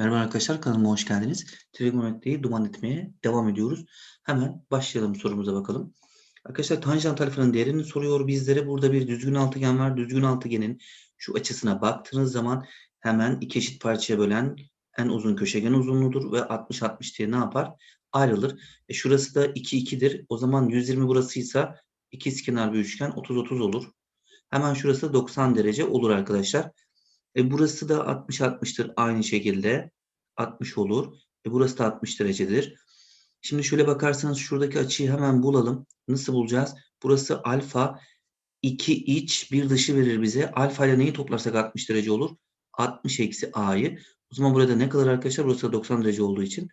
Merhaba arkadaşlar kanalıma hoş geldiniz. Trigonometriyi duman etmeye devam ediyoruz. Hemen başlayalım sorumuza bakalım. Arkadaşlar tanjant alfanın değerini soruyor bizlere. Burada bir düzgün altıgen var. Düzgün altıgenin şu açısına baktığınız zaman hemen iki eşit parçaya bölen en uzun köşegen uzunluğudur ve 60-60 diye ne yapar? Ayrılır. E şurası da 2-2'dir. O zaman 120 burasıysa ikizkenar bir üçgen 30-30 olur. Hemen şurası 90 derece olur arkadaşlar. E burası da 60-60'tır aynı şekilde. 60 olur. E burası da 60 derecedir. Şimdi şöyle bakarsanız şuradaki açıyı hemen bulalım. Nasıl bulacağız? Burası alfa 2 iç bir dışı verir bize. Alfa ile neyi toplarsak 60 derece olur? 60 eksi a'yı. O zaman burada ne kalır arkadaşlar? Burası da 90 derece olduğu için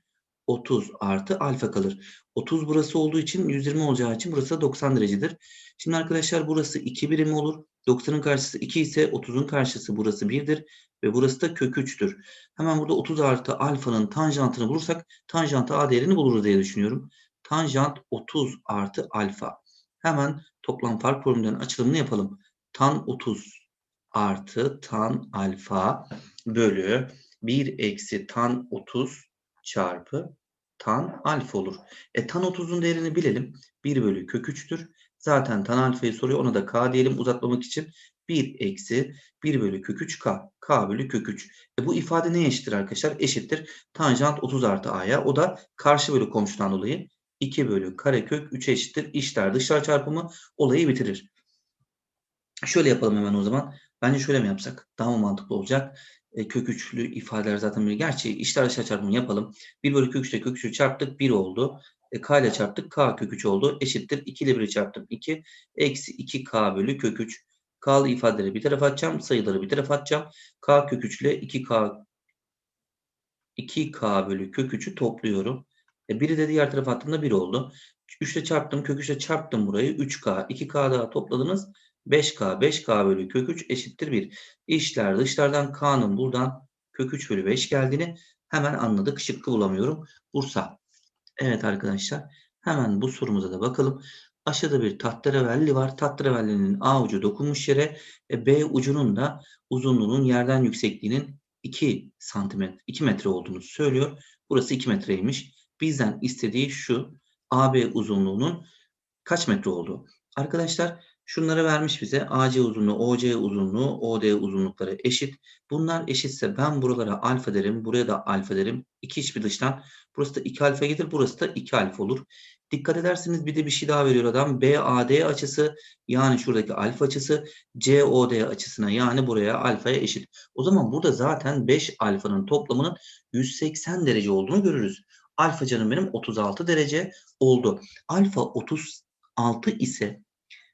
30 artı alfa kalır. 30 burası olduğu için 120 olacağı için burası da 90 derecedir. Şimdi arkadaşlar burası 2 birim olur. 90'ın karşısı 2 ise 30'un karşısı burası 1'dir ve burası da kök 3'tür. Hemen burada 30 artı alfanın tanjantını bulursak tanjant a değerini buluruz diye düşünüyorum. Tanjant 30 artı alfa. Hemen toplam fark formülünün açılımını yapalım. Tan 30 artı tan alfa bölü 1 eksi tan 30 çarpı tan alfa olur. E tan 30'un değerini bilelim. 1 bölü kök 3'tür. Zaten tan alfayı soruyor. Ona da k diyelim uzatmamak için. 1 eksi 1 bölü kök 3 k. k bölü kök 3. E bu ifade neye eşittir arkadaşlar? Eşittir. Tanjant 30 artı a'ya. O da karşı bölü komşudan dolayı 2 bölü karekök 3'e eşittir. İşler dışlar çarpımı olayı bitirir. Şöyle yapalım hemen o zaman. Bence şöyle mi yapsak? Daha mı mantıklı olacak? E, kök üçlü ifadeler zaten böyle. Gerçi işler dışlar çarpımı yapalım. 1 bölü kök 3 ile kök 3'ü çarptık 1 oldu. E, k ile çarptık k kök 3 oldu. Eşittir 2 ile 1'i çarptım 2. Eksi 2k bölü kök 3. K'lı ifadeleri bir tarafa atacağım. Sayıları bir tarafa atacağım. K kök 3 ile 2K 2K bölü kök 3'ü topluyorum. E, biri de diğer tarafa attığımda 1 oldu. 3 ile çarptım. Kök 3 ile çarptım burayı. 3K. 2K daha topladınız. 5K. 5K bölü kök 3 eşittir 1. İşler dışlardan K'nın buradan kök 3 bölü 5 geldiğini hemen anladık. Şıkkı bulamıyorum. Bursa. Evet arkadaşlar. Hemen bu sorumuza da bakalım. Aşağıda bir tahterevalli var. Tahterevallinin A ucu dokunmuş yere B ucunun da uzunluğunun yerden yüksekliğinin 2 santimetre, 2 metre olduğunu söylüyor. Burası 2 metreymiş. Bizden istediği şu AB uzunluğunun kaç metre olduğu. Arkadaşlar şunları vermiş bize. AC uzunluğu, OC uzunluğu, OD uzunlukları eşit. Bunlar eşitse ben buralara alfa derim. Buraya da alfa derim. İki iç bir dıştan. Burası da 2 alfa gelir. Burası da 2 alfa olur. Dikkat ederseniz bir de bir şey daha veriyor adam. BAD açısı yani şuradaki alfa açısı COD açısına yani buraya alfaya eşit. O zaman burada zaten 5 alfanın toplamının 180 derece olduğunu görürüz. Alfa canım benim 36 derece oldu. Alfa 36 ise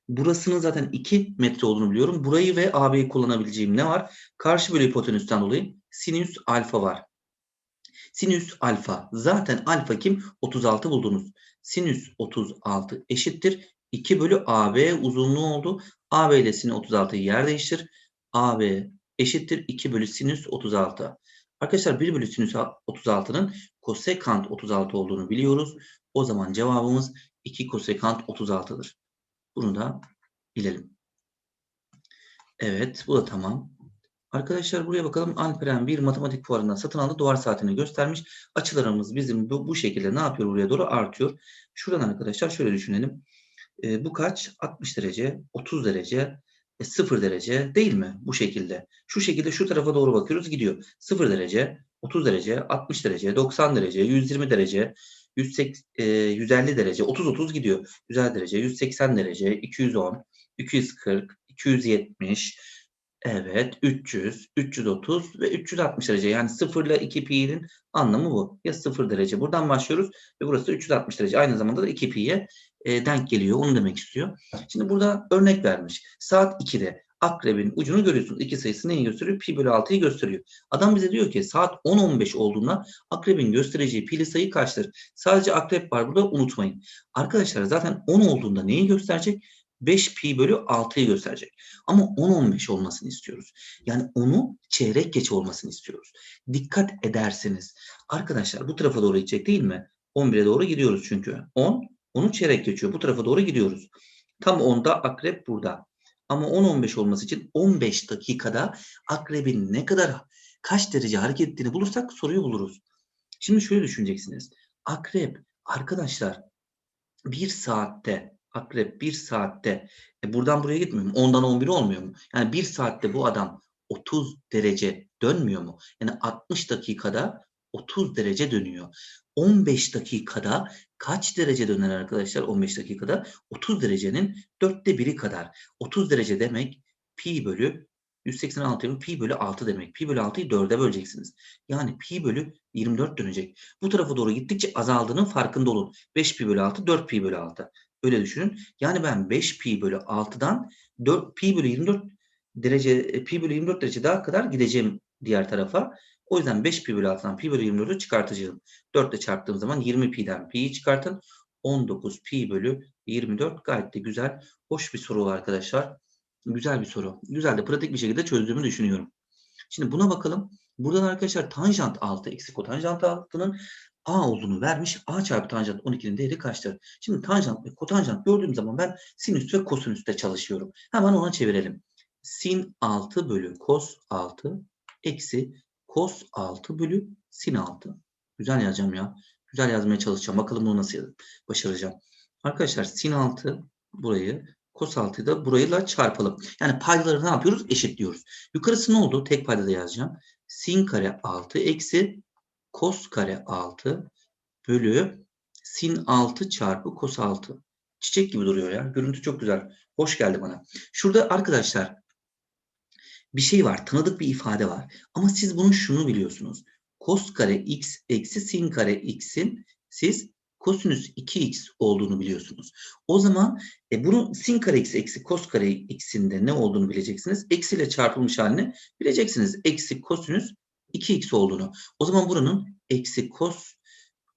burasının zaten 2 metre olduğunu biliyorum. Burayı ve AB'yi kullanabileceğim ne var? Karşı bölü hipotenüsten dolayı sinüs alfa var. Sinüs alfa. Zaten alfa kim? 36 buldunuz. Sinüs 36 eşittir. 2 bölü AB uzunluğu oldu. AB ile sinüs 36'yı yer değiştir. AB eşittir 2 bölü sinüs 36. Arkadaşlar 1 bölü sinüs 36'nın kosekant 36 olduğunu biliyoruz. O zaman cevabımız 2 kosekant 36'dır. Bunu da bilelim. Evet bu da tamam. Arkadaşlar buraya bakalım. Alperen bir matematik fuarından satın aldı. Duvar saatini göstermiş. Açılarımız bizim bu, bu şekilde ne yapıyor buraya doğru artıyor. Şuradan arkadaşlar şöyle düşünelim. E, bu kaç? 60 derece, 30 derece, e, 0 derece değil mi? Bu şekilde. Şu şekilde şu tarafa doğru bakıyoruz gidiyor. 0 derece, 30 derece, 60 derece, 90 derece, 120 derece, 180, e, 150 derece, 30-30 gidiyor. 150 derece, 180 derece, 210, 240, 270, Evet 300, 330 ve 360 derece. Yani 0 ile 2 pi'nin anlamı bu. Ya 0 derece. Buradan başlıyoruz ve burası 360 derece. Aynı zamanda da 2 pi'ye e, denk geliyor. Onu demek istiyor. Şimdi burada örnek vermiş. Saat 2'de akrebin ucunu görüyorsunuz. 2 sayısı neyi gösteriyor? Pi bölü 6'yı gösteriyor. Adam bize diyor ki saat 10-15 olduğunda akrebin göstereceği pili sayı kaçtır? Sadece akrep var burada unutmayın. Arkadaşlar zaten 10 olduğunda neyi gösterecek? 5 pi bölü 6'yı gösterecek. Ama 10-15 olmasını istiyoruz. Yani onu çeyrek geç olmasını istiyoruz. Dikkat ederseniz arkadaşlar bu tarafa doğru gidecek değil mi? 11'e doğru gidiyoruz çünkü. 10, onu çeyrek geçiyor. Bu tarafa doğru gidiyoruz. Tam 10'da akrep burada. Ama 10-15 olması için 15 dakikada akrebin ne kadar kaç derece hareket ettiğini bulursak soruyu buluruz. Şimdi şöyle düşüneceksiniz. Akrep arkadaşlar bir saatte akrep bir saatte e buradan buraya gitmiyor mu? 10'dan 11 olmuyor mu? Yani bir saatte bu adam 30 derece dönmüyor mu? Yani 60 dakikada 30 derece dönüyor. 15 dakikada kaç derece döner arkadaşlar 15 dakikada? 30 derecenin dörtte biri kadar. 30 derece demek pi bölü 186 bölü pi bölü 6 demek. Pi bölü 6'yı 4'e böleceksiniz. Yani pi bölü 24 dönecek. Bu tarafa doğru gittikçe azaldığının farkında olun. 5 pi bölü 6 4 pi bölü 6. Öyle düşünün. Yani ben 5 pi bölü 6'dan 4 pi bölü 24 derece pi bölü 24 derece daha kadar gideceğim diğer tarafa. O yüzden 5 pi bölü 6'dan pi bölü 24'ü çıkartacağım. 4 ile çarptığım zaman 20 pi'den pi'yi çıkartın. 19 pi bölü 24 gayet de güzel. Hoş bir soru arkadaşlar. Güzel bir soru. Güzel de pratik bir şekilde çözdüğümü düşünüyorum. Şimdi buna bakalım. Buradan arkadaşlar tanjant 6 eksi kotanjant 6'nın a olduğunu vermiş. a çarpı tanjant 12'nin değeri kaçtır? Şimdi tanjant ve kotanjant gördüğüm zaman ben sinüs ve kosinüste çalışıyorum. Hemen ona çevirelim. Sin 6 bölü kos 6 eksi kos 6 bölü sin 6. Güzel yazacağım ya. Güzel yazmaya çalışacağım. Bakalım bunu nasıl başaracağım. Arkadaşlar sin 6 burayı Kos 6'yı da burayla çarpalım. Yani paydaları ne yapıyoruz? Eşitliyoruz. Yukarısı ne oldu? Tek paydada yazacağım. Sin kare 6 eksi kos kare 6 bölü sin 6 çarpı kos 6. Çiçek gibi duruyor ya. Görüntü çok güzel. Hoş geldi bana. Şurada arkadaşlar bir şey var. Tanıdık bir ifade var. Ama siz bunun şunu biliyorsunuz. Kos kare x eksi sin kare x'in siz kosinüs 2x olduğunu biliyorsunuz. O zaman e, bunu sin kare x eksi kos kare x'in de ne olduğunu bileceksiniz. Eksi ile çarpılmış halini bileceksiniz. Eksi kosinüs 2x olduğunu. O zaman buranın eksi kos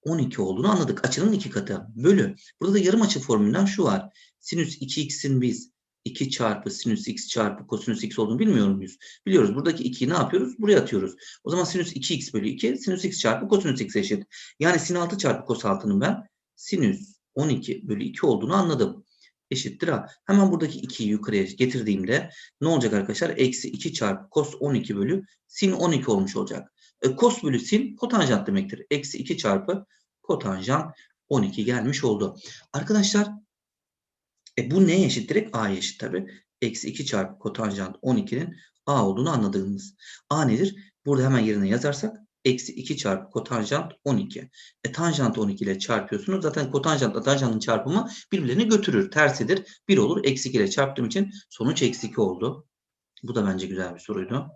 12 olduğunu anladık. Açının iki katı. Bölü. Burada da yarım açı formülünden şu var. Sinüs 2x'in biz 2 çarpı sinüs x çarpı kosinüs x olduğunu bilmiyor muyuz? Biliyoruz. Buradaki 2'yi ne yapıyoruz? Buraya atıyoruz. O zaman sinüs 2x bölü 2 sinüs x çarpı kosinüs x eşit. Yani sin 6 çarpı kos 6'nın ben sinüs 12 bölü 2 olduğunu anladım. Eşittir ha. Hemen buradaki 2'yi yukarıya getirdiğimde ne olacak arkadaşlar? Eksi 2 çarpı kos 12 bölü sin 12 olmuş olacak. E, kos bölü sin kotanjant demektir. Eksi 2 çarpı kotanjant 12 gelmiş oldu. Arkadaşlar e bu neye eşit? Direkt A'ya eşit tabi. Eksi 2 çarpı kotanjant 12'nin A olduğunu anladığımız. A nedir? Burada hemen yerine yazarsak eksi 2 çarpı kotanjant 12. E tanjant 12 ile çarpıyorsunuz. Zaten kotanjantla tanjantın çarpımı birbirlerini götürür. Tersidir. 1 olur. Eksi 2 ile çarptığım için sonuç eksi 2 oldu. Bu da bence güzel bir soruydu.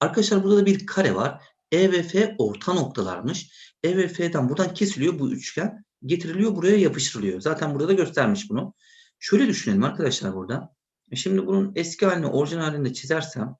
Arkadaşlar burada da bir kare var. E ve F orta noktalarmış. E ve F'den buradan kesiliyor bu üçgen. Getiriliyor buraya yapıştırılıyor. Zaten burada da göstermiş bunu. Şöyle düşünelim arkadaşlar burada. E şimdi bunun eski halini orijinal halinde çizersem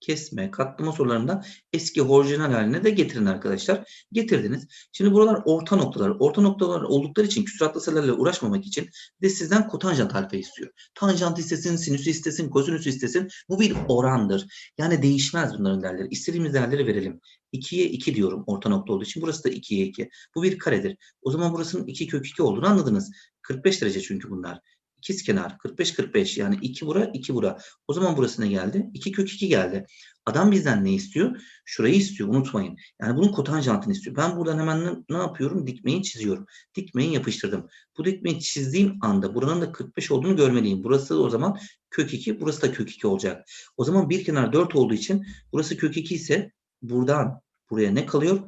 kesme, katlama sorularında eski orijinal haline de getirin arkadaşlar. Getirdiniz. Şimdi buralar orta noktalar. Orta noktalar oldukları için küsuratlı sayılarla uğraşmamak için de sizden kotanjant alfa istiyor. Tanjant istesin, sinüs istesin, kosinüs istesin. Bu bir orandır. Yani değişmez bunların değerleri. İstediğimiz değerleri verelim. 2'ye 2 diyorum orta nokta olduğu için. Burası da 2'ye 2. Bu bir karedir. O zaman burasının 2 kök 2 olduğunu anladınız. 45 derece çünkü bunlar. İkiz kenar 45 45 yani 2 bura 2 bura. O zaman burası ne geldi? 2 kök 2 geldi. Adam bizden ne istiyor? Şurayı istiyor unutmayın. Yani bunun kotanjantını istiyor. Ben buradan hemen ne, ne yapıyorum? Dikmeyi çiziyorum. Dikmeyi yapıştırdım. Bu dikmeyi çizdiğim anda buranın da 45 olduğunu görmeliyim. Burası o zaman kök 2, burası da kök 2 olacak. O zaman bir kenar 4 olduğu için burası kök 2 ise buradan buraya ne kalıyor?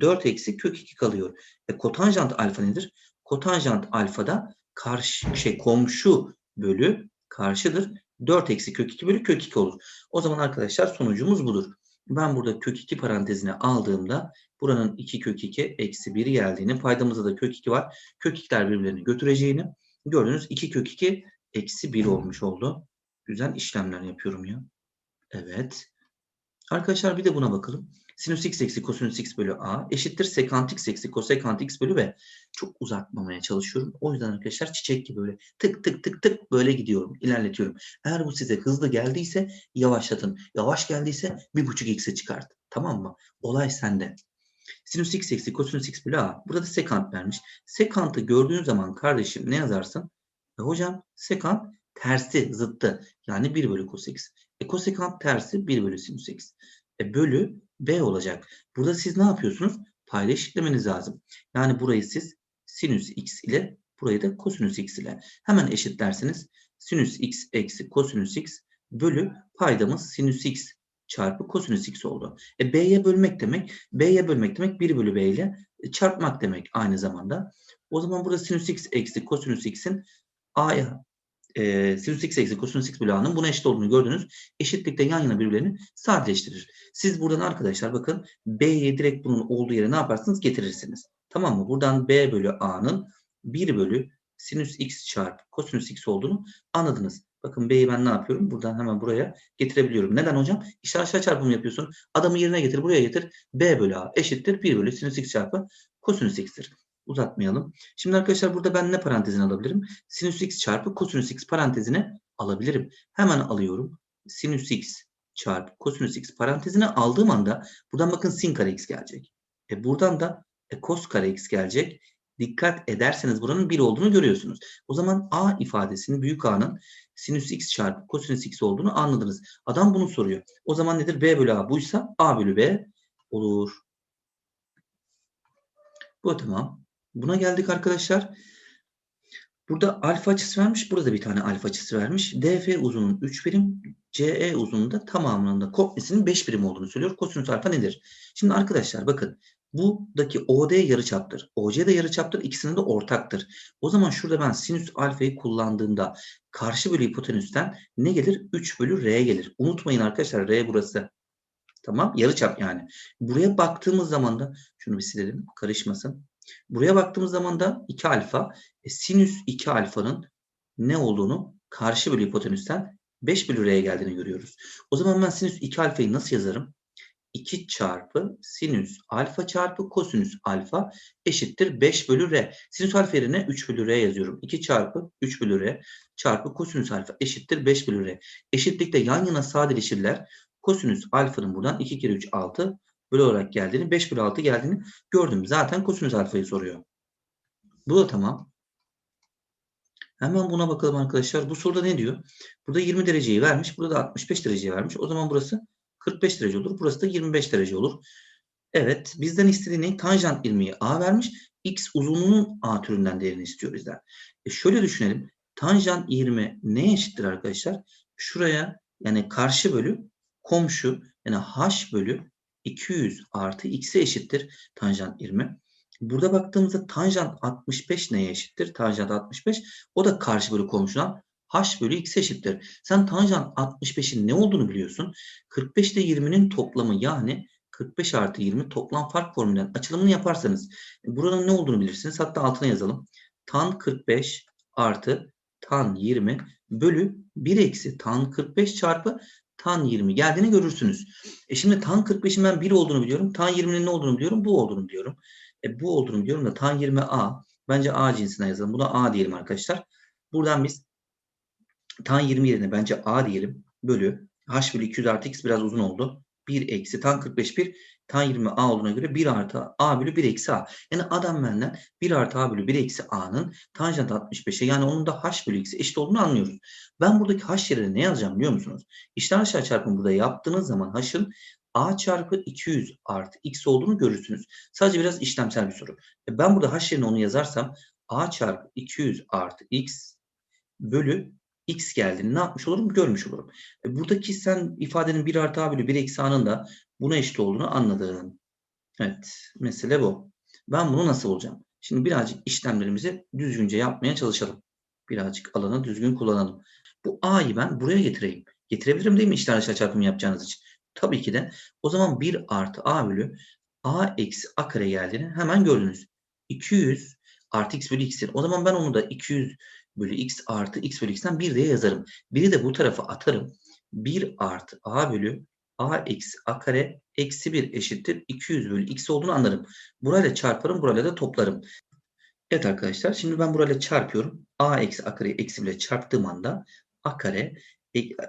4 eksi kök 2 kalıyor. E kotanjant alfa nedir? Kotanjant alfada karşı şey komşu bölü karşıdır. 4 eksi kök 2 bölü kök 2 olur. O zaman arkadaşlar sonucumuz budur. Ben burada kök 2 parantezine aldığımda buranın 2 kök 2 eksi 1 geldiğini paydamızda da kök 2 var. Kök 2'ler birbirlerini götüreceğini gördünüz. 2 kök 2 eksi 1 olmuş oldu. Güzel işlemler yapıyorum ya. Evet. Arkadaşlar bir de buna bakalım. Sinüs x eksi kosinüs x bölü a eşittir sekant x eksi kosekant x bölü b. Çok uzatmamaya çalışıyorum. O yüzden arkadaşlar çiçek gibi böyle tık tık tık tık böyle gidiyorum. ilerletiyorum. Eğer bu size hızlı geldiyse yavaşlatın. Yavaş geldiyse bir buçuk x'e çıkart. Tamam mı? Olay sende. Sinüs x eksi kosinüs x bölü a. Burada sekant vermiş. Sekantı gördüğün zaman kardeşim ne yazarsın? E hocam sekant tersi, zıttı. Yani 1 bölü cos x. E kosekant tersi 1 bölü sinüs x. E, bölü b olacak. Burada siz ne yapıyorsunuz? Payda eşitlemeniz lazım. Yani burayı siz sinüs x ile burayı da kosinüs x ile hemen eşitlersiniz. Sinüs x eksi kosinüs x bölü paydamız sinüs x çarpı kosinüs x oldu. E, b'ye bölmek demek, b'ye bölmek demek 1 bölü b ile çarpmak demek aynı zamanda. O zaman burada sinüs x eksi kosinüs x'in a'ya e, sinüs x eksi kosinüs x a'nın buna eşit olduğunu gördünüz. Eşitlikte yan yana birbirlerini sadeleştirir. Siz buradan arkadaşlar bakın b'ye direkt bunun olduğu yere ne yaparsınız? Getirirsiniz. Tamam mı? Buradan b bölü a'nın 1 bölü sinüs x çarpı kosinüs x olduğunu anladınız. Bakın b'yi ben ne yapıyorum? Buradan hemen buraya getirebiliyorum. Neden hocam? İşte aşağı çarpımı yapıyorsun. Adamı yerine getir, buraya getir. b bölü a eşittir 1 bölü sinüs x çarpı kosinüs x'tir. Uzatmayalım. Şimdi arkadaşlar burada ben ne parantezini alabilirim? Sinüs x çarpı kosinüs x parantezine alabilirim. Hemen alıyorum. Sinüs x çarpı kosinüs x parantezine aldığım anda buradan bakın sin kare x gelecek. E buradan da e, cos kare x gelecek. Dikkat ederseniz buranın 1 olduğunu görüyorsunuz. O zaman a ifadesinin büyük a'nın sinüs x çarpı kosinüs x olduğunu anladınız. Adam bunu soruyor. O zaman nedir? b bölü a buysa a bölü b olur. Bu tamam. Buna geldik arkadaşlar. Burada alfa açısı vermiş. Burada bir tane alfa açısı vermiş. DF uzunun 3 birim, CE uzunun da tamamının da kopnesinin 5 birim olduğunu söylüyor. Kosinüs alfa nedir? Şimdi arkadaşlar bakın. Buradaki OD yarıçaptır. OC de yarıçaptır. İkisinin de ortaktır. O zaman şurada ben sinüs alfayı kullandığımda karşı bölü hipotenüsten ne gelir? 3 bölü R gelir. Unutmayın arkadaşlar R burası. Tamam. Yarıçap yani. Buraya baktığımız zaman da şunu bir silelim. Karışmasın. Buraya baktığımız zaman da 2 alfa e, sinüs 2 alfanın ne olduğunu karşı bölü hipotenüsten 5 bölü R'ye geldiğini görüyoruz. O zaman ben sinüs 2 alfayı nasıl yazarım? 2 çarpı sinüs alfa çarpı kosinüs alfa eşittir 5 bölü R. Sinüs alfa yerine 3 bölü R yazıyorum. 2 çarpı 3 bölü R çarpı kosinüs alfa eşittir 5 bölü R. Eşitlikte yan yana sadeleşirler. Kosinüs alfanın buradan 2 kere 3 6 bölü olarak geldiğini 5 bölü 6 geldiğini gördüm. Zaten kosinüs alfayı soruyor. Bu da tamam. Hemen buna bakalım arkadaşlar. Bu soruda ne diyor? Burada 20 dereceyi vermiş. Burada da 65 dereceyi vermiş. O zaman burası 45 derece olur. Burası da 25 derece olur. Evet. Bizden istediğini tanjant ilmiği A vermiş. X uzunluğunun A türünden değerini istiyor bizden. E şöyle düşünelim. Tanjant 20 neye eşittir arkadaşlar? Şuraya yani karşı bölü komşu yani H bölü 200 artı x'e eşittir tanjant 20. Burada baktığımızda tanjant 65 neye eşittir? Tanjant 65 o da karşı bölü komşudan h bölü x eşittir. Sen tanjant 65'in ne olduğunu biliyorsun. 45 ile 20'nin toplamı yani 45 artı 20 toplam fark formülünden açılımını yaparsanız buranın ne olduğunu bilirsiniz. Hatta altına yazalım. Tan 45 artı tan 20 bölü 1 eksi tan 45 çarpı tan 20 geldiğini görürsünüz. E şimdi tan 45'in ben 1 olduğunu biliyorum. Tan 20'nin ne olduğunu biliyorum. Bu olduğunu biliyorum. E bu olduğunu biliyorum da tan 20 A. Bence A cinsine yazalım. Buna A diyelim arkadaşlar. Buradan biz tan 20 yerine bence A diyelim. Bölü H bölü 200 artı X biraz uzun oldu. 1 eksi tan 45 1 tan 20 A olduğuna göre 1 artı A bölü 1 eksi A. Yani adam benden 1 artı A bölü 1 eksi A'nın tanjant 65'e yani onun da H bölü X'e eşit olduğunu anlıyoruz. Ben buradaki H yerine ne yazacağım biliyor musunuz? İşler aşağı çarpımı burada yaptığınız zaman H'ın A çarpı 200 artı X olduğunu görürsünüz. Sadece biraz işlemsel bir soru. E ben burada H yerine onu yazarsam A çarpı 200 artı X bölü X geldiğini ne yapmış olurum? Görmüş olurum. E buradaki sen ifadenin 1 artı A bölü 1 eksi A'nın da buna eşit olduğunu anladın. Evet. Mesele bu. Ben bunu nasıl bulacağım? Şimdi birazcık işlemlerimizi düzgünce yapmaya çalışalım. Birazcık alanı düzgün kullanalım. Bu A'yı ben buraya getireyim. Getirebilirim değil mi işler aşağı çarpımı yapacağınız için? Tabii ki de. O zaman 1 artı A bölü A eksi A kare geldiğini hemen gördünüz. 200 artı X bölü X'in. O zaman ben onu da 200 bölü X artı X bölü X'ten 1 diye yazarım. Biri de bu tarafa atarım. 1 artı A bölü A eksi A kare eksi 1 eşittir 200 bölü X olduğunu anlarım. Burayla çarparım, burayla da toplarım. Evet arkadaşlar şimdi ben burayla çarpıyorum. A eksi A kare eksi 1 ile çarptığım anda A kare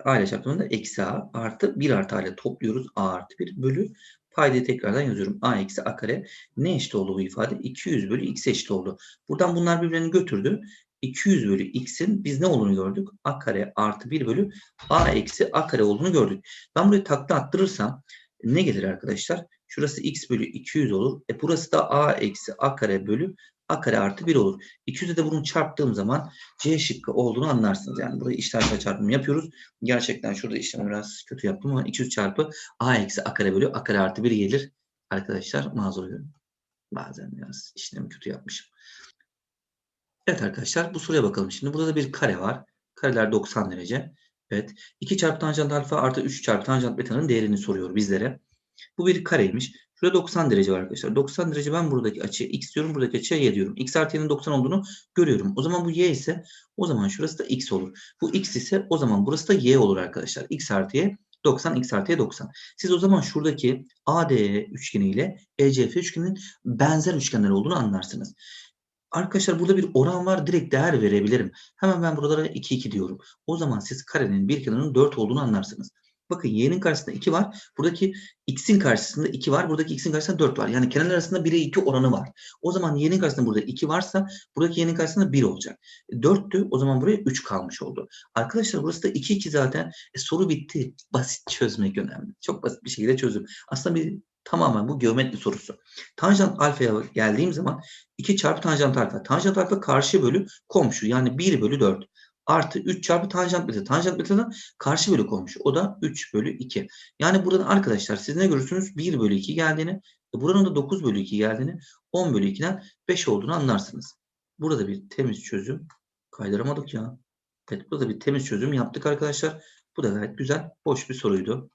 A ile çarptığımda eksi A artı 1 artı A ile topluyoruz. A artı 1 bölü paydayı tekrardan yazıyorum. A eksi A kare ne eşit oldu bu ifade? 200 bölü X eşit oldu. Buradan bunlar birbirlerini götürdü. 200 bölü x'in biz ne olduğunu gördük? a kare artı 1 bölü a eksi a kare olduğunu gördük. Ben burayı takla attırırsam ne gelir arkadaşlar? Şurası x bölü 200 olur. E burası da a eksi a kare bölü a kare artı 1 olur. 200'e de bunu çarptığım zaman C şıkkı olduğunu anlarsınız. Yani burayı işler çarpımı yapıyoruz. Gerçekten şurada işlemi biraz kötü yaptım ama 200 çarpı a eksi a kare bölü a kare artı 1 gelir. Arkadaşlar mazur görün. Bazen biraz işlemi kötü yapmışım. Evet arkadaşlar bu soruya bakalım. Şimdi burada da bir kare var. Kareler 90 derece. Evet. 2 çarpı tanjant alfa artı 3 çarpı tanjant beta'nın değerini soruyor bizlere. Bu bir kareymiş. Şurada 90 derece var arkadaşlar. 90 derece ben buradaki açıya x diyorum. Buradaki açıya y diyorum. x artı y'nin 90 olduğunu görüyorum. O zaman bu y ise o zaman şurası da x olur. Bu x ise o zaman burası da y olur arkadaşlar. x artı y 90, x artı y 90. Siz o zaman şuradaki ADE üçgeni ile ECF üçgeninin benzer üçgenler olduğunu anlarsınız. Arkadaşlar burada bir oran var. Direkt değer verebilirim. Hemen ben buralara 2, 2 diyorum. O zaman siz karenin bir kenarının 4 olduğunu anlarsınız. Bakın y'nin karşısında 2 var. Buradaki x'in karşısında 2 var. Buradaki x'in karşısında 4 var. Yani kenarlar arasında 1'e 2 oranı var. O zaman y'nin karşısında burada 2 varsa buradaki y'nin karşısında 1 olacak. 4'tü. O zaman buraya 3 kalmış oldu. Arkadaşlar burası da 2 2 zaten. E, soru bitti. Basit çözmek önemli. Çok basit bir şekilde çözüm. Aslında bir tamamen bu geometri sorusu. Tanjant alfaya geldiğim zaman 2 çarpı tanjant alfa. Tanjant alfa karşı bölü komşu. Yani 1 bölü 4 artı 3 çarpı tanjant beta. Tanjant beta'dan karşı bölü komşu. O da 3 bölü 2. Yani buradan arkadaşlar siz ne görürsünüz? 1 bölü 2 geldiğini, e, buranın da 9 bölü 2 geldiğini, 10 bölü 2'den 5 olduğunu anlarsınız. Burada bir temiz çözüm kaydıramadık ya. Evet burada bir temiz çözüm yaptık arkadaşlar. Bu da gayet güzel. Boş bir soruydu.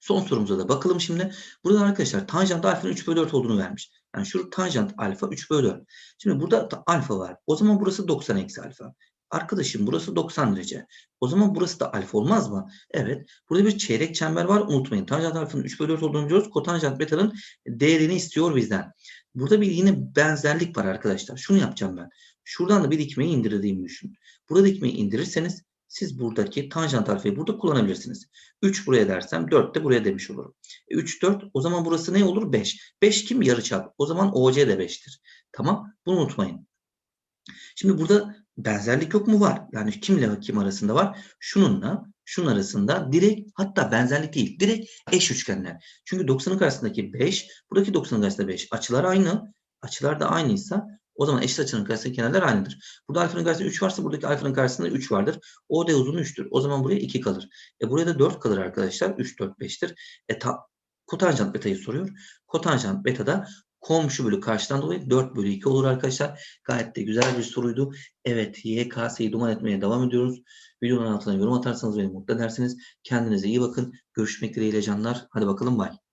Son sorumuza da bakalım şimdi. Burada arkadaşlar tanjant alfanın 3 bölü 4 olduğunu vermiş. Yani şu tanjant alfa 3 bölü 4. Şimdi burada alfa var. O zaman burası 90 eksi alfa. Arkadaşım burası 90 derece. O zaman burası da alfa olmaz mı? Evet. Burada bir çeyrek çember var. Unutmayın. Tanjant alfanın 3 bölü 4 olduğunu biliyoruz. Kotanjant beta'nın değerini istiyor bizden. Burada bir yine benzerlik var arkadaşlar. Şunu yapacağım ben. Şuradan da bir dikmeyi indirdiğimi düşün. Burada dikmeyi indirirseniz siz buradaki tanjant alfayı burada kullanabilirsiniz. 3 buraya dersem 4 de buraya demiş olurum. 3, 4 o zaman burası ne olur? 5. 5 kim? Yarıçap. O zaman OC de 5'tir. Tamam. Bunu unutmayın. Şimdi burada benzerlik yok mu? Var. Yani kimle kim arasında var? Şununla şunun arasında direkt hatta benzerlik değil. Direkt eş üçgenler. Çünkü 90'ın karşısındaki 5, buradaki 90'ın karşısında 5. Açılar aynı. Açılar da aynıysa o zaman eşit açının karşısındaki kenarlar aynıdır. Burada alfanın karşısında 3 varsa buradaki alfanın karşısında 3 vardır. O da uzun 3'tür. O zaman buraya 2 kalır. E buraya da 4 kalır arkadaşlar. 3, 4, 5'tir. E ta, kotanjant beta'yı soruyor. Kotanjant beta da komşu bölü karşıdan dolayı 4 bölü 2 olur arkadaşlar. Gayet de güzel bir soruydu. Evet YKS'yi duman etmeye devam ediyoruz. Videonun altına yorum atarsanız beni mutlu edersiniz. Kendinize iyi bakın. Görüşmek dileğiyle canlar. Hadi bakalım bay.